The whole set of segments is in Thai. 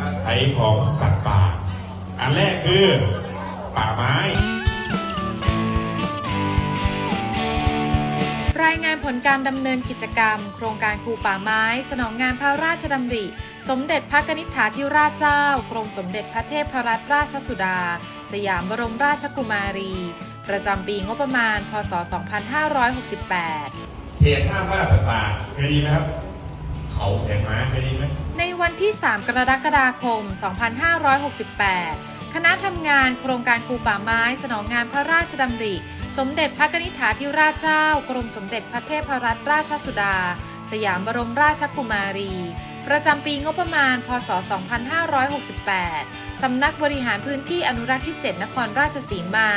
อาศัยของสัตว์ป่า อันแรกคือ ป่าไม้ รายงานผลการดำเนินกิจกรรม โครงการครูป่าไม้ สนองงานพระราชดำริ สมเด็จพระนิษฐาธิราชเจ้า กรมสมเด็จพระเทพรัตนราชสุดา สยามบรมราชกุมารี ประจำปีงบประมาณ พศ 2568 เขตห้ามล่าสัตว์ป่าเคยไดีไหมครับ เขาแผงม้าเคยไดีไหมใน วันที่ 3 กรกฎาคม 2568 คณะทำงานโครงการครูป่าไม้ สนองงานพระราชดำริ สมเด็จพระนิษฐาธิราชเจ้ากรมสมเด็จพระเทพรัตนราชสุดา สยามบรมราชกุมารี ประจำปีงบประมาณ พศ 2568 สำนักบริหารพื้นที่อนุรักษ์ที่ 7 นครราชสีมา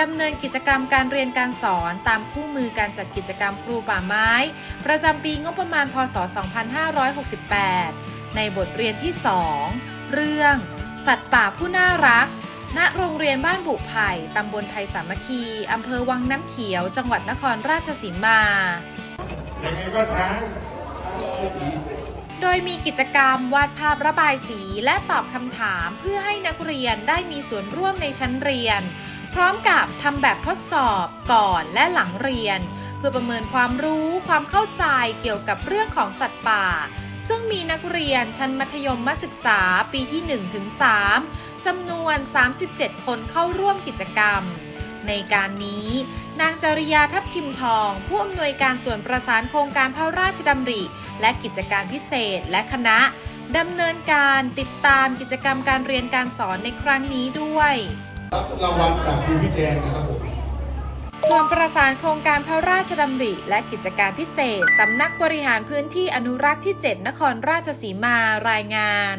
ดำเนินกิจกรรมการเรียนการสอนตามคู่มือการจัดกิจกรรมครูป่าไม้ ประจำปีงบประมาณ พศ 2568 ในบทเรียนที่ 2 เรื่อง สัตว์ป่าผู้น่ารัก ณ โรงเรียนบ้านบุไผ่ตำบลไทยสามัคคี อำเภอวังน้ำเขียว จังหวัดนครราชสีมา ยังไงก็ช้างช้างร้อยสีโดยมีกิจกรรมวาดภาพระบายสีและตอบคำถามเพื่อให้นักเรียนได้มีส่วนร่วมในชั้นเรียน พร้อมกับทำแบบทดสอบก่อนและหลังเรียน เพื่อประเมินความรู้ความเข้าใจเกี่ยวกับเรื่องของสัตว์ป่า ซึ่งมีนักเรียนชั้นมัธยมมศึกษาปีที่1ถึง3จำนวน 37 คนเข้าร่วมกิจกรรม ในการนี้ นางจริยาทัพทิมทอง ผู้อำนวยการส่วนประสานโครงการพระราชดำริ และกิจการพิเศษและคณะดำเนินการติดตามกิจกรรมการเรียนการสอนในครั้งนี้ด้วยรับรางวัลจากครูพี่แจงนะครับ ส่วนประสานโครงการพระราชดำริ และกิจการพิเศษ สำนักบริหารพื้นที่อนุรักษ์ที่ 7 นครราชสีมารายงาน